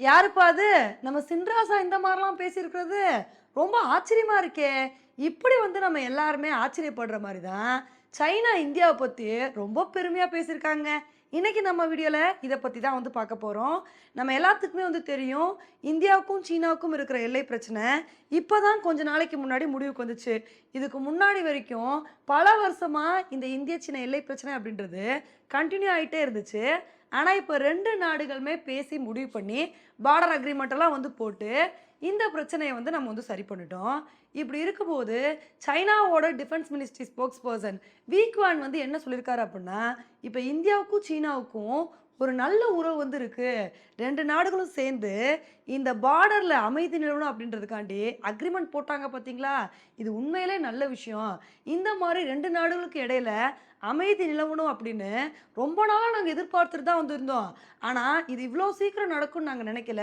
யாருப்பா அது? நம்ம சின்ராசா இந்த மாதிரிலாம் பேசியிருக்கிறது. ரொம்ப ஆச்சரியமாக இருக்கே. இப்படி வந்து நம்ம எல்லாருமே ஆச்சரியப்படுற மாதிரி தான் சைனா இந்தியாவை பற்றி ரொம்ப பெருமையாக பேசியிருக்காங்க. இன்றைக்கி நம்ம வீடியோவில் இதை பற்றி தான் வந்து பார்க்க போகிறோம் நம்ம எல்லாத்துக்குமே வந்து தெரியும் இந்தியாவுக்கும் சீனாவுக்கும் இருக்கிற எல்லை பிரச்சனை இப்போ தான் கொஞ்ச நாளைக்கு முன்னாடி முடிவுக்கு வந்துச்சு. இதுக்கு முன்னாடி வரைக்கும் பல வருஷமாக இந்த இந்திய சீன எல்லை பிரச்சனை அப்படின்றது கண்டினியூ ஆகிட்டே இருந்துச்சு. ஆனால் இப்போ ரெண்டு நாடுகளுமே பேசி முடிவு பண்ணி பார்டர் அக்ரிமெண்ட்டெல்லாம் வந்து போட்டு இந்த பிரச்சனையை வந்து நம்ம வந்து சரி பண்ணிட்டோம். இப்படி இருக்கும்போது சைனாவோட டிஃபென்ஸ் மினிஸ்ட்ரி ஸ்போக்ஸ் பர்சன் வீக்வான் வந்து என்ன சொல்லியிருக்காரு அப்படின்னா இப்போ இந்தியாவுக்கும் சீனாவுக்கும் ஒரு நல்ல உறவு வந்து இருக்குது ரெண்டு நாடுகளும் சேர்ந்து இந்த பார்டரில் அமைதி நிலவணும் அப்படின்றதுக்காண்டி அக்ரிமெண்ட் போட்டாங்க பார்த்தீங்களா இது உண்மையிலே நல்ல விஷயம். இந்த மாதிரி ரெண்டு நாடுகளுக்கு இடையில அமைதி நிலவணும் அப்படின்னு ரொம்ப நாளாக நாங்கள் எதிர்பார்த்துட்டு தான் வந்திருந்தோம். ஆனால் இது இவ்வளோ சீக்கிரம் நடக்கும்னு நாங்கள் நினைக்கல.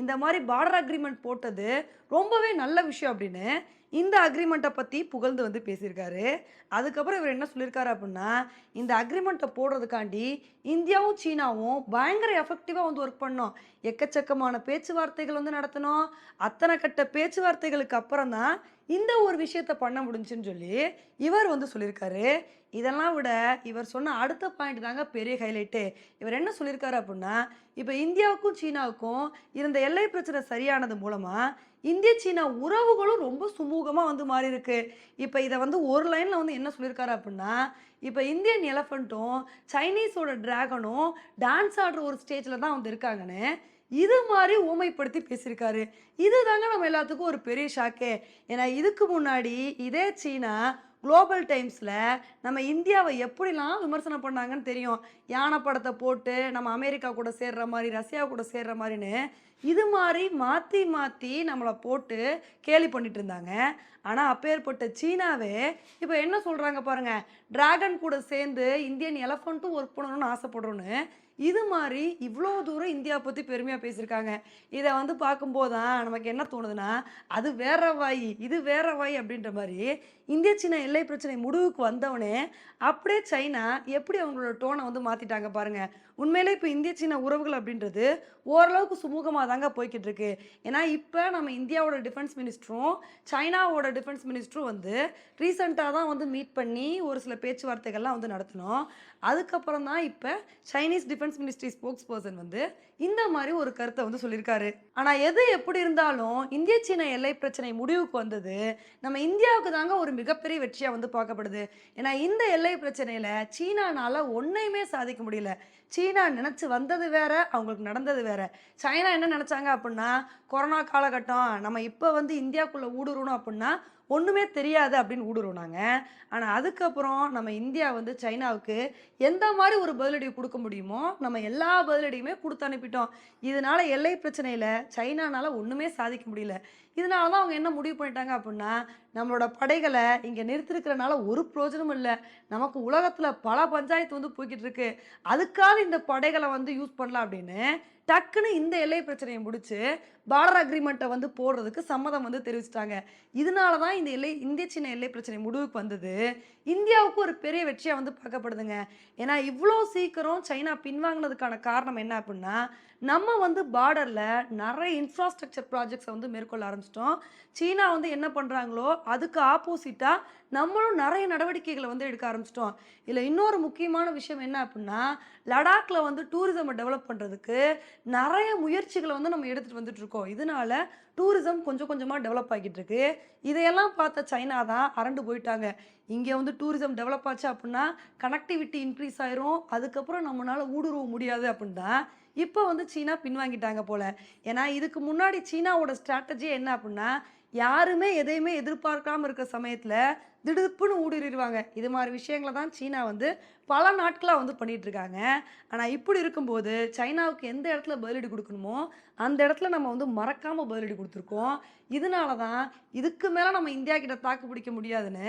இந்த மாதிரி பார்டர் அக்ரிமெண்ட் போட்டது ரொம்பவே நல்ல விஷயம் அப்படின்னு இந்த அக்ரிமெண்ட்டை பற்றி புகழ்ந்து வந்து பேசியிருக்காரு. அதுக்கப்புறம் இவர் என்ன சொல்லியிருக்காரு அப்படின்னா இந்த அக்ரிமெண்ட்டை போடுறதுக்காண்டி இந்தியாவும் சீனாவும் பயங்கர எஃபெக்டிவாக வந்து ஒர்க் பண்ணோம். எக்கச்சக்கமான பேச்சுவார்த்தைகள் வந்து நடத்தணும் அத்தனை கட்ட பேச்சுவார்த்தைகளுக்கு அப்புறம் தான் இந்த ஒரு விஷயத்த பண்ண முடிஞ்சுன்னு சொல்லி இவர் வந்து சொல்லியிருக்காரு. இதெல்லாம் விட இவர் சொன்ன அடுத்த பாயிண்ட் தாங்க பெரிய ஹைலைட்டு இவர் என்ன சொல்லியிருக்காரு அப்படின்னா இப்போ இந்தியாவுக்கும் சீனாவுக்கும் இருந்த எல்லை பிரச்சனை சரியானது மூலமாக இந்திய சீனா உறவுகளும் ரொம்ப சுமூகமாக வந்து மாறி இருக்கு இப்போ இதை வந்து ஒரு லைனில் வந்து என்ன சொல்லியிருக்காரு அப்படின்னா இப்போ இந்தியன் எலஃபண்ட்டும் சைனீஸோட டிராகனும் டான்ஸ் ஆடுற ஒரு ஸ்டேஜில் தான் வந்து இருக்காங்கன்னு இது மாதிரி ஊமைப்படுத்தி பேசியிருக்காரு. இது தாங்க நம்ம எல்லாத்துக்கும் ஒரு பெரிய ஷாக்கே ஏன்னா இதுக்கு முன்னாடி இதே சீனா குளோபல் டைம்ஸில் நம்ம இந்தியாவை எப்படிலாம் விமர்சனம் பண்ணாங்கன்னு தெரியும். யானை படத்தை போட்டு நம்ம அமெரிக்கா கூட சேர்ற மாதிரி ரஷ்யா கூட சேர்ற மாதிரின்னு இது மாதிரி மாற்றி மாற்றி நம்மளை போட்டு கேலி பண்ணிட்டு இருந்தாங்க. ஆனால் அப்பேற்பட்ட சீனாவே இப்போ என்ன சொல்கிறாங்க பாருங்கள் டிராகன் கூட சேர்ந்து இந்தியன் எலஃபண்ட்டும் ஒர்க் பண்ணணும்னு ஆசைப்படுறோன்னு இது மாதிரி இவ்வளோ தூரம் இந்தியா பற்றி பெருமையாக பேசியிருக்காங்க. இதை வந்து பார்க்கும்போது தான் நமக்கு என்ன தோணுதுன்னா அது வேற வாய் இது வேற வாய் அப்படின்ற மாதிரி இந்திய சீனா எல்லை பிரச்சனை முடிவுக்கு வந்தவொடனே அப்படியே சைனா எப்படி அவங்களோட டோனை வந்து மாற்றிட்டாங்க பாருங்க. உண்மையிலே இப்போ இந்திய சீனா உறவுகள் அப்படின்றது ஓரளவுக்கு சுமூகமாக தாங்க போய்கிட்டு இருக்கு ஏன்னா இப்போ நம்ம இந்தியாவோட டிஃபென்ஸ் மினிஸ்டரும் சைனாவோட டிஃபென்ஸ் மினிஸ்டரும் வந்து ரீசெண்டாக தான் வந்து மீட் பண்ணி ஒரு சில பேச்சுவார்த்தைகள்லாம் வந்து நடத்தினோம். அதுக்கப்புறம் தான் இப்போ Chinese defence ministry spokesperson வந்து இந்த மாதிரி ஒரு கருத்தை வந்து சொல்லியிருக்காரு. ஆனால் எது எப்படி இருந்தாலும் இந்திய சீன எல்லை பிரச்சனை முடிவுக்கு வந்தது நம்ம இந்தியாவுக்கு தாங்க ஒரு மிகப்பெரிய வெற்றியாக வந்து பார்க்கப்படுது. ஏன்னா இந்த எல்லை பிரச்சனையில் சீனானால் ஒன்றையுமே சாதிக்க முடியல. சீனா நினச்சி வந்தது வேற அவங்களுக்கு நடந்தது வேற. சைனா என்ன நினச்சாங்க அப்படின்னா கொரோனா காலகட்டம் நம்ம இப்போ வந்து இந்தியாவுக்குள்ளே ஊடுருணும் அப்படின்னா ஒன்றுமே தெரியாது அப்படின்னு ஊடுருவினாங்க ஆனால் அதுக்கப்புறம் நம்ம இந்தியா வந்து சைனாவுக்கு எந்த மாதிரி ஒரு பதிலடி கொடுக்க முடியுமோ நம்ம எல்லா பதிலடியுமே கொடுத்து அனுப்பிட்டோம். இதனால் எல்லை பிரச்சனையில் சைனானால் ஒன்றுமே சாதிக்க முடியல. இதனால தான் அவங்க என்ன முடிவு பண்ணிட்டாங்க அப்படின்னா நம்மளோட படைகளை இங்கே நிறுத்திருக்கிறனால ஒரு பிரயோஜனமும் இல்லை. நமக்கு உலகத்தில் பல பஞ்சாயத்து வந்து போய்கிட்டு இருக்கு. அதுக்காக இந்த படைகளை வந்து யூஸ் பண்ணலாம் அப்படின்னு டக்குன்னு இந்த எல்லை பிரச்சனையை முடிச்சு பார்டர் அக்ரிமெண்ட்டை வந்து போடுறதுக்கு சம்மதம் வந்து தெரிவிச்சிட்டாங்க. இதனால தான் இந்த எல்லை இந்திய சீன எல்லை பிரச்சனை முடிவுக்கு வந்தது. இந்தியாவுக்கு ஒரு பெரிய வெற்றியாக வந்து பார்க்கப்படுதுங்க. ஏன்னா இவ்வளோ சீக்கிரம் சைனா பின்வாங்கினதுக்கான காரணம் என்ன அப்படின்னா நம்ம வந்து பார்டரில் நிறைய இன்ஃப்ராஸ்ட்ரக்சர் ப்ராஜெக்ட்ஸை வந்து மேற்கொள்ள ஆரம்பிச்சிட்டோம். சீனா வந்து என்ன பண்ணுறாங்களோ அதுக்கு ஆப்போசிட்டாக நம்மளும் நிறைய நடவடிக்கைகளை வந்து எடுக்க ஆரம்பிச்சிட்டோம். இதில் இன்னொரு முக்கியமான விஷயம் என்ன அப்படின்னா லடாக்ல வந்து டூரிசமை டெவலப் பண்ணுறதுக்கு நிறைய முயற்சிகளை வந்து நம்ம எடுத்துகிட்டு வந்துட்டு இருக்கோம். இதனால டூரிசம் கொஞ்சம் கொஞ்சமாக டெவலப் ஆகிட்டு இருக்கு இதையெல்லாம் பார்த்த சைனா தான் அரண்டு போயிட்டாங்க. இங்கே வந்து டூரிசம் டெவலப் ஆச்சு அப்படின்னா கனெக்டிவிட்டி இன்க்ரீஸ் ஆயிரும். அதுக்கப்புறம் நம்மளால ஊடுருவ முடியாது அப்படின்னு தான் இப்போ வந்து சீனா பின்வாங்கிட்டாங்க போல. ஏன்னா இதுக்கு முன்னாடி சீனாவோட ஸ்ட்ராட்டஜி என்ன அப்படின்னா யாருமே எதையுமே எதிர்பார்க்காம இருக்க சமயத்தில் திடுப்புன்னு ஊடுருவாங்க இது மாதிரி விஷயங்களை தான் சீனா வந்து பல நாட்களாக வந்து பண்ணிகிட்டு இருக்காங்க ஆனால் இப்படி இருக்கும்போது சைனாவுக்கு எந்த இடத்துல பதிலடி கொடுக்கணுமோ அந்த இடத்துல நம்ம வந்து மறக்காமல் பதிலடி கொடுத்துருக்கோம். இதனால தான் இதுக்கு மேலே நம்ம இந்தியா கிட்ட தாக்கு பிடிக்க முடியாதுன்னு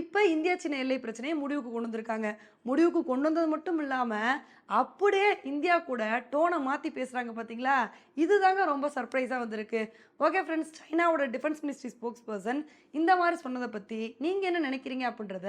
இப்போ இந்தியா சீன எல்லை பிரச்சனையை முடிவுக்கு கொண்டு வந்திருக்காங்க. முடிவுக்கு கொண்டு வந்தது மட்டும் இல்லாமல் அப்படியே இந்தியா கூட டோனை மாற்றி பேசுகிறாங்க பார்த்தீங்களா இதுதாங்க ரொம்ப சர்ப்ரைஸாக வந்திருக்கு. ஓகே ஃப்ரெண்ட்ஸ் சைனாவோட டிஃபென்ஸ் மினிஸ்ட்ரி ஸ்போக்ஸ் பர்சன் இந்த மாதிரி சொன்னதை பற்றி நீங்கள் என்ன நினைக்கிறீங்க அப்படின்றத